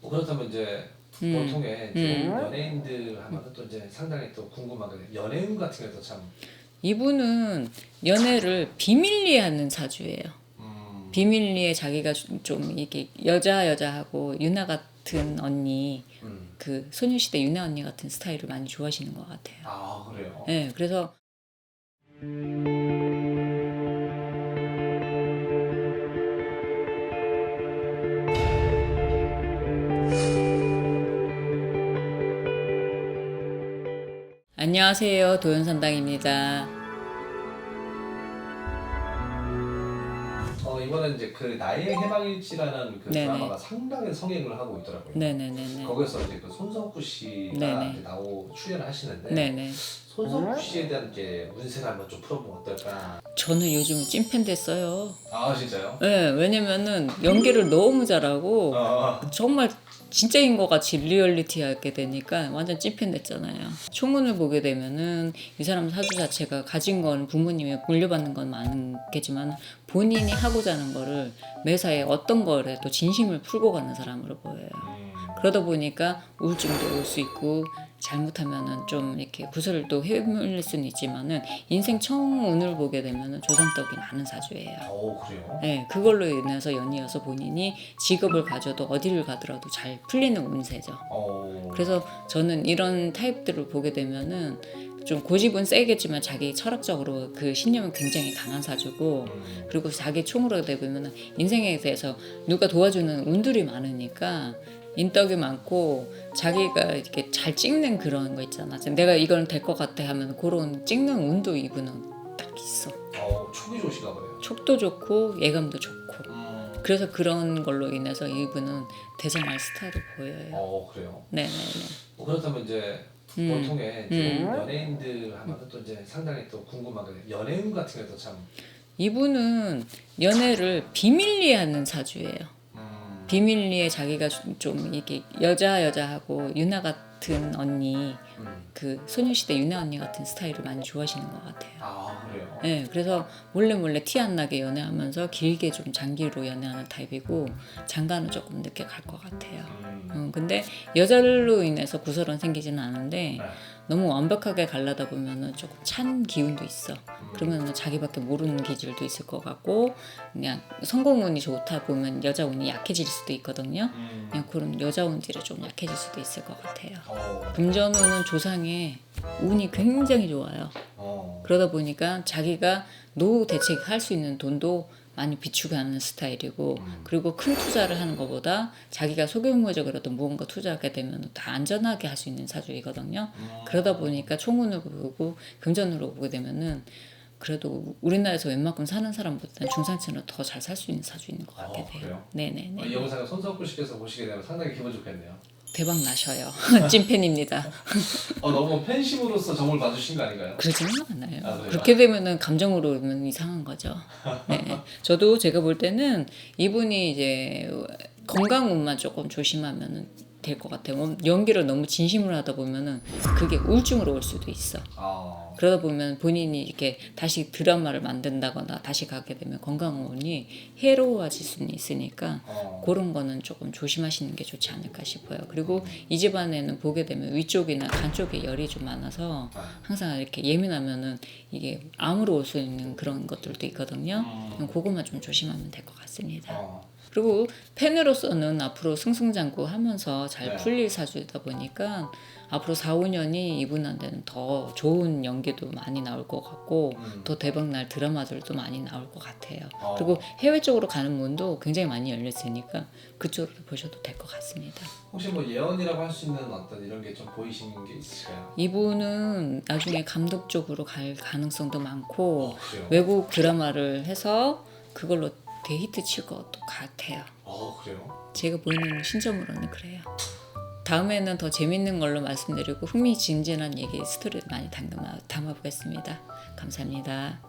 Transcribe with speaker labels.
Speaker 1: 뭐 그렇다면 이제
Speaker 2: 음.
Speaker 1: 보통의
Speaker 2: 음.
Speaker 1: 좀 연예인들 하면 또 이제 상당히 또 궁금하거든요. 연예인 같은 경우도 참
Speaker 2: 이분은 연애를 비밀리에 하는 사주예요.
Speaker 1: 음,
Speaker 2: 비밀리에 자기가 좀- 좀 이게 여자 여자하고 유나 같은 언니
Speaker 1: 음.
Speaker 2: 그 소녀시대 유나 언니 같은 스타일을 많이 좋아하시는 것 같아요.
Speaker 1: 아 그래요.
Speaker 2: 네, 그래서 안녕하세요 도연산당입니다.
Speaker 1: 어 이번에 이제 그 나의 해방일지라는 그
Speaker 2: 네네.
Speaker 1: 드라마가 상당히 성행을 하고 있더라고요.
Speaker 2: 네네네네.
Speaker 1: 거기서 이제 그 손석구 씨가
Speaker 2: 네네.
Speaker 1: 이제 나오 출연을 하시는데
Speaker 2: 네네.
Speaker 1: 손석구 씨에 대한 이제 문세를 한번 좀 풀어보면 어떨까?
Speaker 2: 저는 요즘 찐팬 됐어요.
Speaker 1: 아 진짜요?
Speaker 2: 네, 왜냐면은 연기를 너무 잘하고
Speaker 1: 어,
Speaker 2: 정말 진짜인 것 같이 리얼리티하게 되니까 완전 찐팬 됐잖아요. 총문을 보게 되면은 이 사람 사주 자체가 가진 건 부모님이 물려받는 건 많겠지만 본인이 하고자 하는 거를 매사에 어떤 거에도 진심을 풀고 가는 사람으로 보여요.
Speaker 1: 음,
Speaker 2: 그러다 보니까 우울증도 올 수 있고 잘못하면은 좀 이렇게 구설도 헤맬 수는 있지만은 인생 청운을 보게 되면은 조상덕이 많은 사주예요.
Speaker 1: 어 그래요?
Speaker 2: 네, 그걸로 인해서 연이어서 본인이 직업을 가져도 어디를 가더라도 잘 풀리는 운세죠.
Speaker 1: 어
Speaker 2: 그래서 저는 이런 타입들을 보게 되면은 좀 고집은 세겠지만 자기 철학적으로 그 신념은 굉장히 강한 사주고
Speaker 1: 음,
Speaker 2: 그리고 자기 총으로 되면 인생에 대해서 누가 도와주는 운들이 많으니까 인덕이 많고 자기가 이렇게 잘 찍는 그런 거 있잖아. 내가 이건 될 것 같아 하면 그런 찍는 운도 이분은 딱 있어.
Speaker 1: 어 촉이 좋으신가 보네요.
Speaker 2: 촉도 좋고 예감도 좋고.
Speaker 1: 음,
Speaker 2: 그래서 그런 걸로 인해서 이분은 대성할 스타일을 보여요.
Speaker 1: 어 그래요.
Speaker 2: 네네네.
Speaker 1: 뭐 그렇다면 이제
Speaker 2: 음.
Speaker 1: 보통의 좀
Speaker 2: 음.
Speaker 1: 연예인들 하면 또 이제 상당히 또 궁금하거든요. 연예인 같은 경우도 참
Speaker 2: 이분은 연애를 비밀리에 하는 사주예요.
Speaker 1: 음,
Speaker 2: 비밀리에 자기가 좀- 좀 이게 여자 여자하고 유나 같은 언니
Speaker 1: 음.
Speaker 2: 그 소녀시대 유나 언니 같은 스타일을 많이 좋아하시는 것 같아요.
Speaker 1: 아 그래요.
Speaker 2: 네, 그래서 몰래 몰래 티 안 나게 연애하면서 길게 좀 장기로 연애하는 타입이고 장가는 조금 늦게 갈 것 같아요.
Speaker 1: 음,
Speaker 2: 음, 근데 여자로 인해서 구설은 생기지는 않은데
Speaker 1: 네.
Speaker 2: 너무 완벽하게 갈라다 보면은 조금 찬 기운도 있어.
Speaker 1: 음.
Speaker 2: 그러면은 자기밖에 모르는 기질도 있을 것 같고 그냥 성공운이 좋다 보면 여자 운이 약해질 수도 있거든요.
Speaker 1: 음,
Speaker 2: 그냥 그런 여자 운들이 좀 약해질 수도 있을 것 같아요.
Speaker 1: 어,
Speaker 2: 금전운은 조상의 운이 굉장히 좋아요.
Speaker 1: 어,
Speaker 2: 그러다 보니까 자기가 노후 대책할 수 있는 돈도 많이 비축 하는 스타일이고
Speaker 1: 음.
Speaker 2: 그리고 큰 투자를 하는 것보다 자기가 소규모적으로도 무언가 투자하게 되면 다 안전하게 할 수 있는 사주이거든요.
Speaker 1: 음.
Speaker 2: 그러다 보니까 총운을 보고 금전으로 보게 되면은 그래도 우리나라에서 웬만큼 사는 사람보다는 중산층은 더잘 살 수 있는 사주인 것 같게
Speaker 1: 어,
Speaker 2: 돼요. 네네네.
Speaker 1: 어, 이 영상을 손석구 씨께서 보시게 되면 상당히 기분 좋겠네요.
Speaker 2: 대박 나셔요. 찐팬입니다.
Speaker 1: 어, 너무 팬심으로서 점을 봐주신 거 아닌가요?
Speaker 2: 그러지는 않아요.
Speaker 1: 아, 그래요?
Speaker 2: 그렇게 되면은 감정으로 오면 이상한 거죠. 네. 저도 제가 볼 때는 이분이 이제 건강 운만 조금 조심하면은 될 것 같아요. 뭐 연기를 너무 진심으로 하다 보면은 그게 우울증으로 올 수도 있어.
Speaker 1: 아,
Speaker 2: 그러다 보면 본인이 이렇게 다시 드라마를 만든다거나 다시 가게 되면 건강운이 해로워질 수는 있으니까
Speaker 1: 어,
Speaker 2: 그런 거는 조금 조심하시는 게 좋지 않을까 싶어요. 그리고 이 집안에는 보게 되면 위쪽이나 간 쪽에 열이 좀 많아서
Speaker 1: 아,
Speaker 2: 항상 이렇게 예민하면은 이게 암으로 올 수 있는 그런 것들도 있거든요.
Speaker 1: 음,
Speaker 2: 그거만 좀 조심하면 될 것 같습니다.
Speaker 1: 어,
Speaker 2: 그리고 팬으로서는 앞으로 승승장구 하면서 잘
Speaker 1: 네.
Speaker 2: 풀릴 사주다 보니까 앞으로 4, 5년이 이분한테는 더 좋은 연기도 많이 나올 것 같고
Speaker 1: 음.
Speaker 2: 더 대박날 드라마들도 많이 나올 것 같아요.
Speaker 1: 어.
Speaker 2: 그리고 해외 쪽으로 가는 문도 굉장히 많이 열렸으니까 그쪽으로 보셔도 될 것 같습니다.
Speaker 1: 혹시 뭐 예언이라고 할 수 있는 어떤 이런 게 좀 보이시는 게 있을까요?
Speaker 2: 이분은 나중에 감독 쪽으로 갈 가능성도 많고
Speaker 1: 어?
Speaker 2: 외국 드라마를 해서 그걸로 데이트 칠 것도 같아요.
Speaker 1: 어, 그래요?
Speaker 2: 제가 보이는 신점으로는 그래요. 다음에는 더 재밌는 걸로 말씀드리고 흥미진진한 얘기 스토리 많이 담아, 담아보겠습니다. 감사합니다.